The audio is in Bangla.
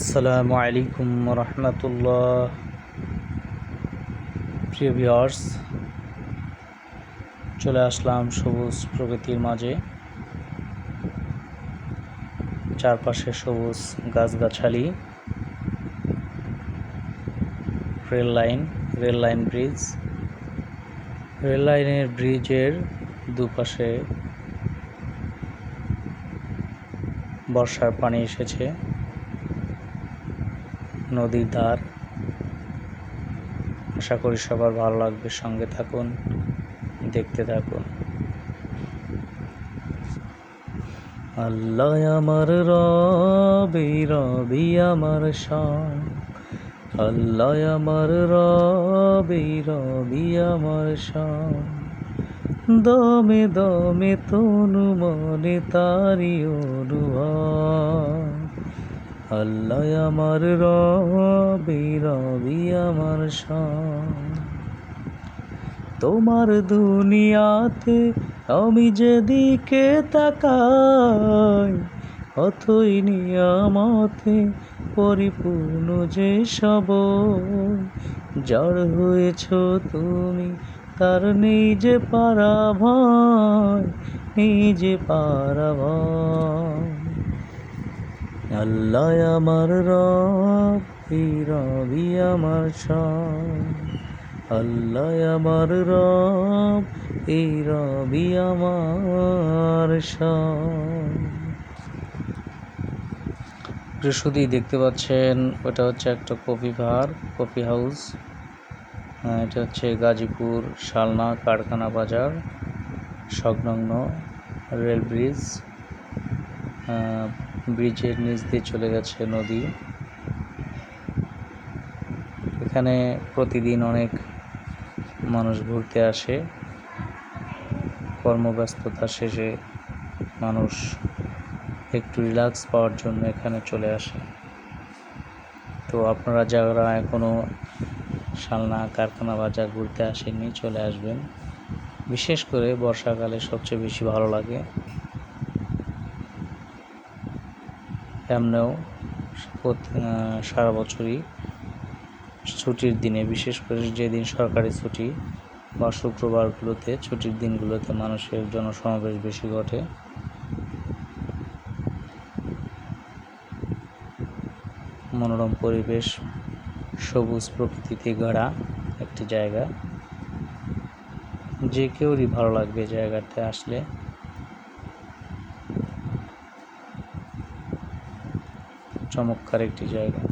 আসসালামু আলাইকুম রহমতুল্লাহ। প্রিয় ভিউয়ার্স, চলে আসলাম সবুজ প্রকৃতির মাঝে। চারপাশে সবুজ গাছগাছালি, rail line rail line bridge. Rail লাইনের ব্রিজের দুপাশে বর্ষার পানি এসেছে। নদীর ধার। আশা করি সবার ভালো লাগবে। সঙ্গে থাকুন, দেখতে থাকুন। আল্লাহ আমার রবি রবি আমার শান আল্লাহ আমার রবি রবি আমার শান দমে দমে তনু মনে তারি অনুভব। আল্লাহ আমার রবি রবি আমার তোমার দুনিয়াতে আমি যেদিকে তাকাই, অথই নিয়ামতে পরিপূর্ণ যে সব। জড় হয়েছ তুমি, তার নিজে পারা ভয় নিজে পারা ভয় আল্লাহ আমার রবি আমার সব। আল্লাহ আমার রব এই রবি আমার সব। শুধুই দেখতে পাচ্ছেন ওটা হচ্ছে একটা কফি ভার কফি হাউস। আহ, এটা হচ্ছে গাজীপুর শালনা কারখানা বাজার সংলগ্ন রেল ব্রিজ। ব্রিজের নিচ দিয়ে চলে গেছে নদী। এখানে প্রতিদিন অনেক মানুষ ঘুরতে আসে। কর্মব্যস্ততা শেষে মানুষ একটু রিল্যাক্স পাওয়ার জন্য এখানে চলে আসে। তো আপনারা যারা এখনও শালনা কারখানা বাজার ঘুরতে আসেননি, চলে আসবেন। বিশেষ করে বর্ষাকালে সবচেয়ে বেশি ভালো লাগে। এমনিও সারা বছরই ছুটির দিনে, বিশেষ করে যেদিন সরকারি ছুটি বা শুক্রবারগুলোতে, ছুটির দিনগুলোতে মানুষের জনসমাবেশ বেশি ঘটে। মনোরম পরিবেশ, সবুজ প্রকৃতিতে গড়া একটি জায়গা। যে কেউরই ভালো লাগবে জায়গাতে আসলে। চমৎকার একটি জায়গা।